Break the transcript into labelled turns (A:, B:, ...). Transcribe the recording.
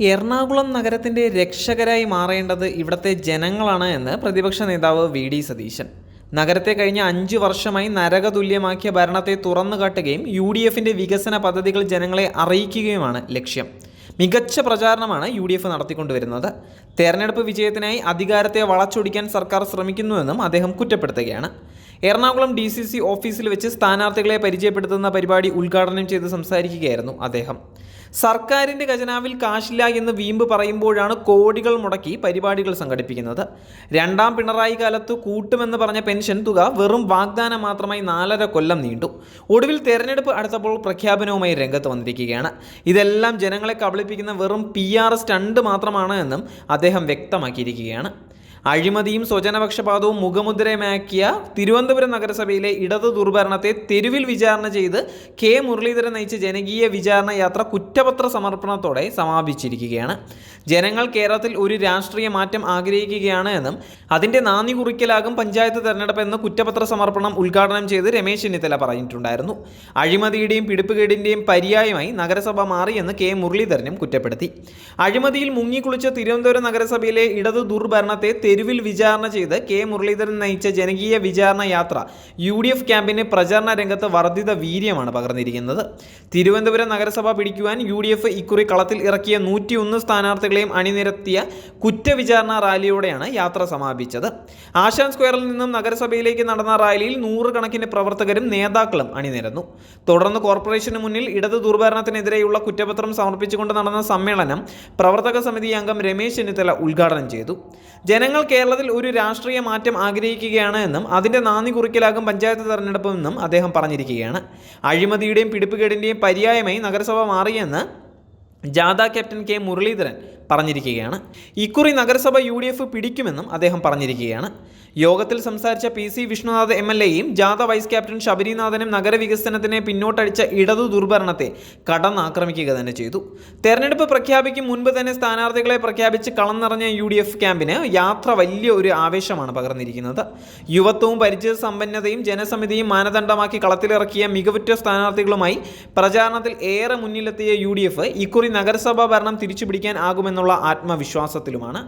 A: എറണാകുളം നഗരത്തിന്റെ രക്ഷകരായി മാറേണ്ടത് ഇവിടുത്തെ ജനങ്ങളാണ് എന്ന് പ്രതിപക്ഷ നേതാവ് വി ഡി സതീശൻ. നഗരത്തെ കഴിഞ്ഞ അഞ്ച് വർഷമായി നരകതുല്യമാക്കിയ ഭരണത്തെ തുറന്നു കാട്ടുകയും യു ഡി എഫിന്റെ വികസന പദ്ധതികൾ ജനങ്ങളെ അറിയിക്കുകയുമാണ് ലക്ഷ്യം. മികച്ച പ്രചാരണമാണ് യു ഡി എഫ് നടത്തിക്കൊണ്ടുവരുന്നത്. തെരഞ്ഞെടുപ്പ് വിജയത്തിനായി അധികാരത്തെ വളച്ചൊടിക്കാൻ സർക്കാർ ശ്രമിക്കുന്നുവെന്നും അദ്ദേഹം കുറ്റപ്പെടുത്തുകയാണ്. എറണാകുളം ഡി സി സി ഓഫീസിൽ വെച്ച് സ്ഥാനാർത്ഥികളെ പരിചയപ്പെടുത്തുന്ന പരിപാടി ഉദ്ഘാടനം ചെയ്ത് സംസാരിക്കുകയായിരുന്നു അദ്ദേഹം. സർക്കാരിന്റെ ഖജനാവിൽ കാശില്ല എന്ന് വീമ്പ് പറയുമ്പോഴാണ് കോടികൾ മുടക്കി പരിപാടികൾ സംഘടിപ്പിക്കുന്നത്. രണ്ടാം പിണറായി കാലത്ത് കൂട്ടുമെന്ന് പറഞ്ഞ പെൻഷൻ തുക വെറും വാഗ്ദാനം മാത്രമായി നാലര കൊല്ലം നീണ്ടു. ഒടുവിൽ തെരഞ്ഞെടുപ്പ് അടുത്തപ്പോൾ പ്രഖ്യാപനവുമായി രംഗത്ത് വന്നിരിക്കുകയാണ്. ഇതെല്ലാം ജനങ്ങളെ കബളിപ്പിക്കുന്ന വെറും പി ആർ സ്റ്റണ്ട് മാത്രമാണ് എന്നും അദ്ദേഹം വ്യക്തമാക്കിയിരിക്കുകയാണ്. അഴിമതിയും സ്വജനപക്ഷപാതവും മുഖമുദ്രയുമാക്കിയ തിരുവനന്തപുരം നഗരസഭയിലെ ഇടതു ദുർഭരണത്തെ തെരുവിൽ വിചാരണ ചെയ്ത് കെ മുരളീധരൻ നയിച്ച ജനകീയ വിചാരണ യാത്ര കുറ്റപത്ര സമർപ്പണത്തോടെ സമാപിച്ചിരിക്കുകയാണ്. ജനങ്ങൾ കേരളത്തിൽ ഒരു രാഷ്ട്രീയ മാറ്റം ആഗ്രഹിക്കുകയാണ് എന്നും അതിന്റെ നാന്ദി കുറിക്കലാകും പഞ്ചായത്ത് തെരഞ്ഞെടുപ്പ് എന്ന് കുറ്റപത്ര സമർപ്പണം ഉദ്ഘാടനം ചെയ്ത് രമേശ് ചെന്നിത്തല പറഞ്ഞിട്ടുണ്ടായിരുന്നു. അഴിമതിയുടെയും പിടിപ്പുകേടിന്റെയും പര്യായമായി നഗരസഭ മാറിയെന്ന് കെ മുരളീധരനും കുറ്റപ്പെടുത്തി. അഴിമതിയിൽ മുങ്ങിക്കുളിച്ച തിരുവനന്തപുരം നഗരസഭയിലെ ഇടതു ദുർഭരണത്തെ തെരുവിൽ വിചാരണ ചെയ്ത് കെ. മുരളീധരൻ നയിച്ച ജനകീയ വിചാരണ യാത്ര യു ഡി എഫ് ക്യാമ്പിന് പ്രചാരണ രംഗത്ത് വർദ്ധിത വീര്യമാണ് പകർന്നിരിക്കുന്നത്. തിരുവനന്തപുരം നഗരസഭ പിടിക്കുവാൻ യു ഡി എഫ് ഇക്കുറി കളത്തിൽ ഇറക്കിയ നൂറ്റിയൊന്ന് സ്ഥാനാർത്ഥികളെയും അണിനിരത്തിയ കുറ്റവിചാരണ റാലിയോടെയാണ് യാത്ര സമാപിച്ചത്. ആശാൻ സ്ക്വയറിൽ നിന്നും നഗരസഭയിലേക്ക് നടന്ന റാലിയിൽ നൂറുകണക്കിന് പ്രവർത്തകരും നേതാക്കളും അണിനിരന്നു. തുടർന്ന് കോർപ്പറേഷന് മുന്നിൽ ഇടത് ദുർഭരണത്തിനെതിരെയുള്ള കുറ്റപത്രം സമർപ്പിച്ചുകൊണ്ട് നടന്ന സമ്മേളനം പ്രവർത്തക സമിതി അംഗം രമേശ് ചെന്നിത്തല ഉദ്ഘാടനം ചെയ്തു. ജനങ്ങൾ കേരളത്തിൽ ഒരു രാഷ്ട്രീയ മാറ്റം ആഗ്രഹിക്കുകയാണ് എന്നും അതിന്റെ നാന്ദി കുറിക്കലാകും പഞ്ചായത്ത് തെരഞ്ഞെടുപ്പെന്നും അദ്ദേഹം പറഞ്ഞിരിക്കുകയാണ്. അഴിമതിയുടെയും പിടിപ്പുകേടിന്റെയും പര്യായമായി നഗരസഭ മാറിയെന്ന് ജാഥ ക്യാപ്റ്റൻ കെ മുരളീധരൻ പറഞ്ഞിരിക്കുകയാണ്. ഇക്കുറി നഗരസഭ യു ഡി എഫ് പിടിക്കുമെന്നും അദ്ദേഹം പറഞ്ഞിരിക്കുകയാണ്. യോഗത്തിൽ സംസാരിച്ച P C Vishnunath M L എയും ജാഥ വൈസ് ക്യാപ്റ്റൻ ശബരിനാഥനും നഗരവികസനത്തിനെ പിന്നോട്ടടിച്ച ഇടതു ദുർഭരണത്തെ കടന്നാക്രമിക്കുക തന്നെ ചെയ്തു. തെരഞ്ഞെടുപ്പ് പ്രഖ്യാപിക്കും മുൻപ് തന്നെ സ്ഥാനാർത്ഥികളെ പ്രഖ്യാപിച്ച് കളം നിറഞ്ഞ യു ഡി എഫ് ക്യാമ്പിന് യാത്ര വലിയ ഒരു ആവേശമാണ് പകർന്നിരിക്കുന്നത്. യുവത്വവും പരിചയ സമ്പന്നതയും ജനസമിതിയും മാനദണ്ഡമാക്കി കളത്തിലിറക്കിയ മികവുറ്റ സ്ഥാനാർത്ഥികളുമായി പ്രചാരണത്തിൽ ഏറെ മുന്നിലെത്തിയ യു ഡി എഫ് ഇക്കുറി നഗരസഭാ ഭരണം തിരിച്ചുപിടിക്കാൻ ആകുമെന്നുള്ള ആത്മവിശ്വാസത്തിലുമാണ്